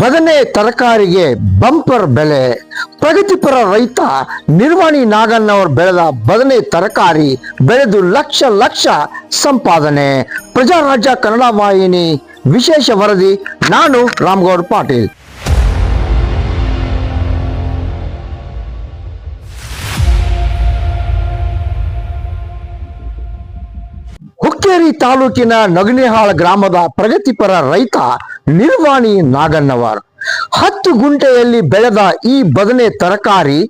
ಬದನೆ ತರಕಾರಿಗೆ ಬಂಪರ್ ಬೆಲೆ ಪ್ರಗತಿಪರ ರೈತ ನಿರ್ವಾಣಿ ನಾಗಣ್ಣವರು ಬೆಳೆದ ಬದನೆ ತರಕಾರಿ ಬೆಳೆದು ಲಕ್ಷ ಲಕ್ಷ ಸಂಪಾದನೆ. ಪ್ರಜಾರಾಜ್ಯ ಕನ್ನಡ ವಾಹಿನಿ, ವಿಶೇಷ ವರದಿ, ನಾನು ರಾಮಗೌಡ್ ಪಾಟೀಲ್. ತಾಲೂಕಿನ ನಗನಿಹಾಳ ಗ್ರಾಮದ ಪ್ರಗತಿಪರ ರೈತ ನಿರ್ವಾಣಿ ನಾಗಣ್ಣವರ್. ಹತ್ತು ಗುಂಟೆಯಲ್ಲಿ ಬೆಳೆದ ಈ ಬದನೆ ತರಕಾರಿ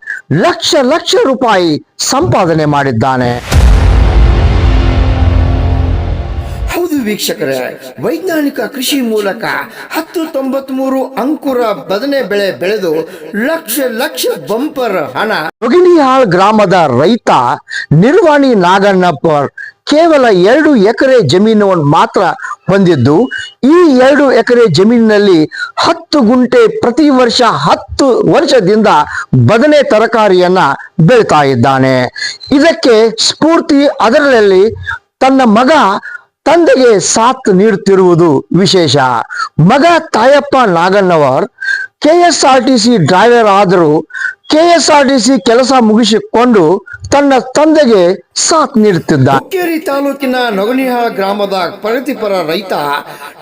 ಲಕ್ಷ ಲಕ್ಷ ರೂಪಾಯಿ ಸಂಪಾದನೆ ಮಾಡಿದ್ದಾನೆ. ಹೌದು ವೀಕ್ಷಕರೇ ವೈಜ್ಞಾನಿಕ ಕೃಷಿ ಮೂಲಕ ಹತ್ತು ತೊಂಬತ್ಮೂರು ಅಂಕುರ ಬದನೆ ಬೆಳೆ ಬೆಳೆದು ಲಕ್ಷ ಲಕ್ಷ ಬಂಪರ್ ಹಣ. ನೊಗಿನಿಹಾಳ್ ಗ್ರಾಮದ ರೈತ ನಿರ್ವಾಣಿ ನಾಗಣ್ಣಪ್ಪರ್ ಕೇವಲ ಎರಡು ಎಕರೆ ಜಮೀನವನ್ನು ಮಾತ್ರ ಹೊಂದಿದ್ದು ಈ ಎರಡು ಎಕರೆ ಜಮೀನಿನಲ್ಲಿ ಹತ್ತು ಗುಂಟೆ ಪ್ರತಿ ವರ್ಷ ಹತ್ತು ವರ್ಷದಿಂದ ಬದನೆ ತರಕಾರಿಯನ್ನ ಬೆಳಿತಾ ಇದ್ದಾನೆ. ಇದಕ್ಕೆ ಸ್ಫೂರ್ತಿ ಅದರಲ್ಲಿ ತನ್ನ ಮಗ ತಂದೆಗೆ ಸಾಥ್ ನೀಡುತ್ತಿರುವುದು ವಿಶೇಷ. ಮಗ Tayappa Naganavar, K S R T C driver ಆದರೂ K S R T C ಕೆಲಸ ಮುಗಿಸಿಕೊಂಡು ತನ್ನ ತಂದೆಗೆ ಸಾಥ್ ನೀಡುತ್ತಿದ್ದ ಹುಕ್ಕೇರಿ ತಾಲೂಕಿನ ನೊಗನಿಹಾಳ ಗ್ರಾಮದ ಪ್ರಗತಿಪರ ರೈತ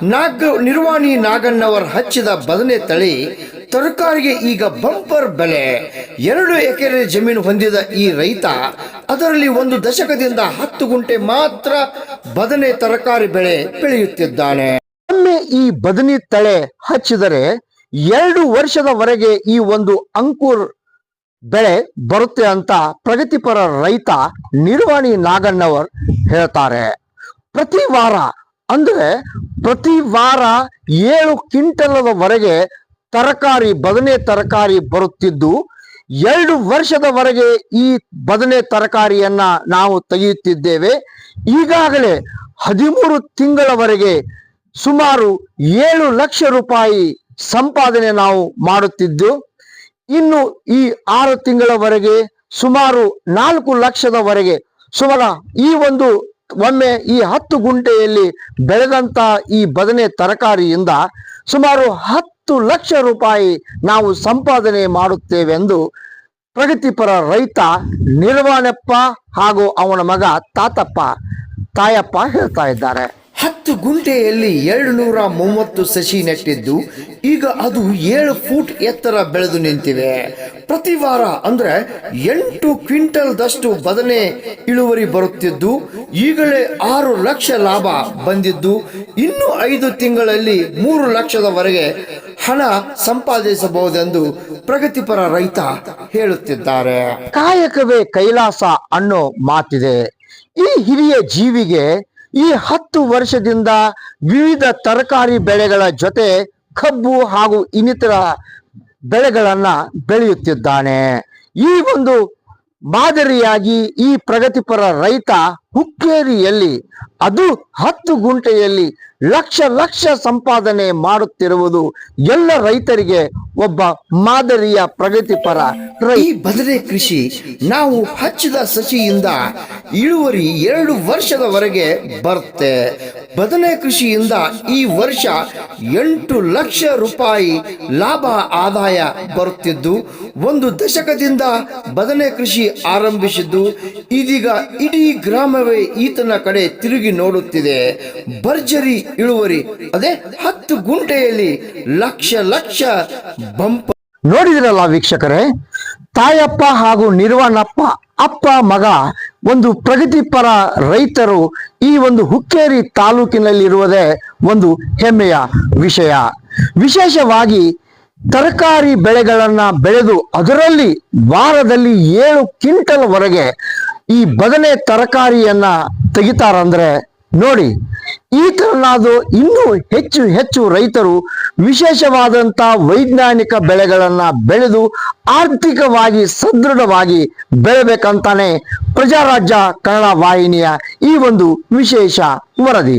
ನಾಗ ನಿರ್ವಾಣಿ ನಾಗಣ್ಣವರ್ ಹಚ್ಚಿದ ಬದನೆ ತಳಿ ತರಕಾರಿಗೆ ಈಗ ಬಂಪರ್ ಬೆಲೆ. ಎರಡು ಎಕರೆ ಜಮೀನು ಹೊಂದಿದ ಈ ರೈತ ಅದರಲ್ಲಿ ಒಂದು ದಶಕದಿಂದ ಹತ್ತು ಗುಂಟೆ ಮಾತ್ರ ಬದನೆ ತರಕಾರಿ ಬೆಳೆ ಬೆಳೆಯುತ್ತಿದ್ದಾನೆ. ಒಮ್ಮೆ ಈ ಬದನಿ ತಳೆ ಹಚ್ಚಿದರೆ ಎರಡು ವರ್ಷದವರೆಗೆ ಈ ಒಂದು ಅಂಕುರ್ ಬೆಳೆ ಬರುತ್ತೆ ಅಂತ ಪ್ರಗತಿಪರ ರೈತ ನಿರ್ವಾಣಿ ನಾಗಣ್ಣವರ್ ಹೇಳ್ತಾರೆ. ಪ್ರತಿ ವಾರ, ಅಂದ್ರೆ ಪ್ರತಿ ವಾರ ಏಳು ಕ್ವಿಂಟಲದವರೆಗೆ ತರಕಾರಿ, ಬದನೆ ತರಕಾರಿ ಬರುತ್ತಿದ್ದು, ಎರಡು ವರ್ಷದವರೆಗೆ ಈ ಬದನೆ ತರಕಾರಿಯನ್ನ ನಾವು ತೆಗೆಯುತ್ತಿದ್ದೇವೆ. ಈಗಾಗಲೇ ಹದಿಮೂರು ತಿಂಗಳವರೆಗೆ ಸುಮಾರು ಏಳು ಲಕ್ಷ ರೂಪಾಯಿ ಸಂಪಾದನೆ ನಾವು ಮಾಡುತ್ತಿದ್ದು ಇನ್ನು ಈ ಆರು ತಿಂಗಳವರೆಗೆ ಸುಮಾರು ನಾಲ್ಕು ಲಕ್ಷದವರೆಗೆ ಸುಮಾರು ಈ ಒಂದು ಒಮ್ಮೆ ಈ ಹತ್ತು ಗುಂಟೆಯಲ್ಲಿ ಬೆಳೆದಂತ ಈ ಬದನೆ ತರಕಾರಿಯಿಂದ ಸುಮಾರು ಹತ್ತು ಲಕ್ಷ ರೂಪಾಯಿ ನಾವು ಸಂಪಾದನೆ ಮಾಡುತ್ತೇವೆಂದು ಪ್ರಗತಿಪರ ರೈತ ನಿರ್ವಾಣಪ್ಪ ಹಾಗೂ ಅವನ ಮಗ ತಾತಪ್ಪ, ತಾಯಪ್ಪ ಹೇಳ್ತಾ ಇದ್ದಾರೆ. ಹತ್ತು ಗುಂಟೆಯಲ್ಲಿ ಎರಡು ನೂರ ಮೂವತ್ತು ಸಸಿ ನೆಟ್ಟಿದ್ದು, ಈಗ ಅದು ಏಳು ಫೂಟ್ ಎತ್ತರ ಬೆಳೆದು ನಿಂತಿವೆ. ಪ್ರತಿ ವಾರ ಅಂದ್ರೆ ಎಂಟು ಕ್ವಿಂಟಲ್ದಷ್ಟು ಬದನೆ ಇಳುವರಿ ಬರುತ್ತಿದ್ದು, ಈಗಲೇ ಆರು ಲಕ್ಷ ಲಾಭ ಬಂದಿದ್ದು, ಇನ್ನು ಐದು ತಿಂಗಳಲ್ಲಿ ಮೂರು ಲಕ್ಷದವರೆಗೆ ಹಣ ಸಂಪಾದಿಸಬಹುದೆಂದು ಪ್ರಗತಿಪರ ರೈತ ಹೇಳುತ್ತಿದ್ದಾರೆ. ಕಾಯಕವೇ ಕೈಲಾಸ ಅನ್ನೋ ಮಾತಿದೆ. ಈ ಹಿರಿಯ ಜೀವಿಗೆ ಈ ಹತ್ತು ವರ್ಷದಿಂದ ವಿವಿಧ ತರಕಾರಿ ಬೆಳೆಗಳ ಜೊತೆ ಕಬ್ಬು ಹಾಗೂ ಇನ್ನಿತರ ಬೆಳೆಗಳನ್ನ ಬೆಳೆಯುತ್ತಿದ್ದಾನೆ. ಈ ಒಂದು ಮಾದರಿಯಾಗಿ ಈ ಪ್ರಗತಿಪರ ರೈತ ಹುಕ್ಕೇರಿಯಲ್ಲಿ, ಅದು ಹತ್ತು ಗುಂಟೆಯಲ್ಲಿ ಲಕ್ಷ ಲಕ್ಷ ಸಂಪಾದನೆ ಮಾಡುತ್ತಿರುವುದು ಎಲ್ಲ ರೈತರಿಗೆ ಒಬ್ಬ ಮಾದರಿಯ ಪ್ರಗತಿಪರ ಈ ಬದನೆ ಕೃಷಿ ನಾವು ಹಚ್ಚಿದ ಸಸಿಯಿಂದ ಇಳುವರಿ ಎರಡು ವರ್ಷದವರೆಗೆ ಬರುತ್ತೆ. ಬದನೆ ಕೃಷಿಯಿಂದ ಈ ವರ್ಷ ಎಂಟು ಲಕ್ಷ ರೂಪಾಯಿ ಲಾಭ ಆದಾಯ ಬರುತ್ತಿದ್ದು, ಒಂದು ದಶಕದಿಂದ ಬದನೆ ಕೃಷಿ ಆರಂಭಿಸಿದ್ದು, ಇದೀಗ ಇಡೀ ಗ್ರಾಮವೇ ಈತನ ಕಡೆ ತಿರುಗಿ ನೋಡುತ್ತಿದೆ. ಭರ್ಜರಿ ಇಳುವರಿ, ಅದೇ ಹತ್ತು ಗುಂಟೆಯಲ್ಲಿ ಲಕ್ಷ ಲಕ್ಷ ಬಂಪ. ನೋಡಿದಿರಲ್ಲ ವೀಕ್ಷಕರೇ, ತಾಯಪ್ಪ ಹಾಗೂ ನಿರ್ವಾಣಪ್ಪ, ಅಪ್ಪ, ಮಗ, ಒಂದು ಪ್ರಗತಿಪರ ರೈತರು ಈ ಒಂದು ಹುಕ್ಕೇರಿ ತಾಲೂಕಿನಲ್ಲಿರುವುದೇ ಒಂದು ಹೆಮ್ಮೆಯ ವಿಷಯ. ವಿಶೇಷವಾಗಿ ತರಕಾರಿ ಬೆಳೆಗಳನ್ನ ಬೆಳೆದು ಅದರಲ್ಲಿ ವಾರದಲ್ಲಿ ಏಳು ಕ್ವಿಂಟಲ್ ವರೆಗೆ ಈ ಬದನೆ ತರಕಾರಿಯನ್ನ ತೆಗಿತಾರಂದ್ರೆ ನೋಡಿ, ಈ ತರನಾದ ಇನ್ನೂ ಹೆಚ್ಚು ಹೆಚ್ಚು ರೈತರು ವಿಶೇಷವಾದಂತ ವೈಜ್ಞಾನಿಕ ಬೆಳೆಗಳನ್ನ ಬೆಳೆದು ಆರ್ಥಿಕವಾಗಿ ಸದೃಢವಾಗಿ ಬೆಳೆಬೇಕಂತಾನೆ ಪ್ರಜಾರಾಜ್ಯ ಕನ್ನಡ ವಾಹಿನಿಯ ಈ ಒಂದು ವಿಶೇಷ ವರದಿ.